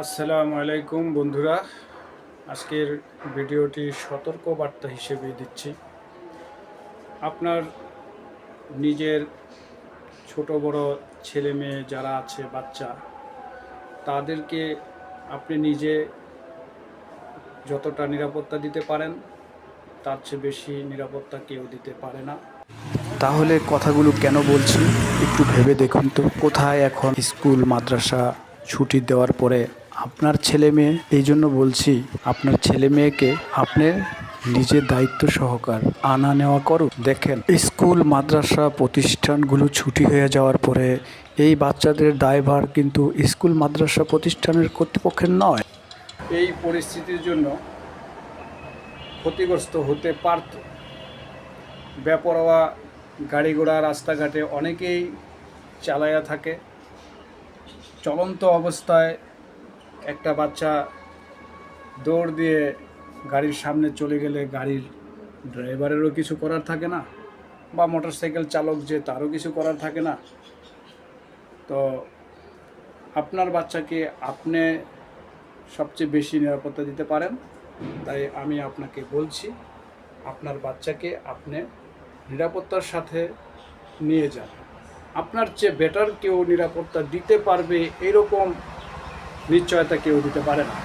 আসসালামু আলাইকুম বন্ধুরা। আজকের ভিডিওটি সতর্ক বার্তা হিসেবে দিচ্ছি। আপনার নিজের ছোট বড় ছেলে মেয়ে যারা আছে, বাচ্চা, তাদেরকে আপনি নিজে যতটা নিরাপত্তা দিতে পারেন, তার চেয়ে বেশি নিরাপত্তা কেউ দিতে পারে না। তাহলে কথাগুলো কেন বলছি? একটু ভেবে দেখুন তো। কোথায় এখন স্কুল, মাদ্রাসা ছুটি দেওয়ার পরে আপনার ছেলে মেয়ে, এই জন্য বলছি, আপনার ছেলে মেয়েকে আপনি নিজের দায়িত্ব সহকার আনা নেওয়া করুন। দেখেন, স্কুল, মাদ্রাসা প্রতিষ্ঠানগুলো ছুটি হয়ে যাওয়ার পরে এই বাচ্চাদের দায়ভার কিন্তু স্কুল, মাদ্রাসা প্রতিষ্ঠানের কর্তৃপক্ষের নয়। এই পরিস্থিতির জন্য ক্ষতিগ্রস্ত হতে পারত। বেপরোয়া গাড়ি ঘোড়া রাস্তাঘাটে অনেকেই চালায়া থাকে। চলন্ত অবস্থায় একটা বাচ্চা দৌড় দিয়ে গাড়ির সামনে চলে গেলে গাড়ির ড্রাইভারেরও কিছু করার থাকে না, বা মোটর সাইকেল চালক যে তারও কিছু করার থাকে না। তো আপনার বাচ্চাকে আপনি সবচেয়ে বেশি নিরাপত্তা দিতে পারেন, তাই আমি আপনাকে বলছি, আপনার বাচ্চাকে আপনি নিরাপত্তার সাথে নিয়ে যান। আপনার চেয়ে বেটার কেউ নিরাপত্তা দিতে পারবে এরকম নিশ্চয়তা কেউ দিতে পারে না।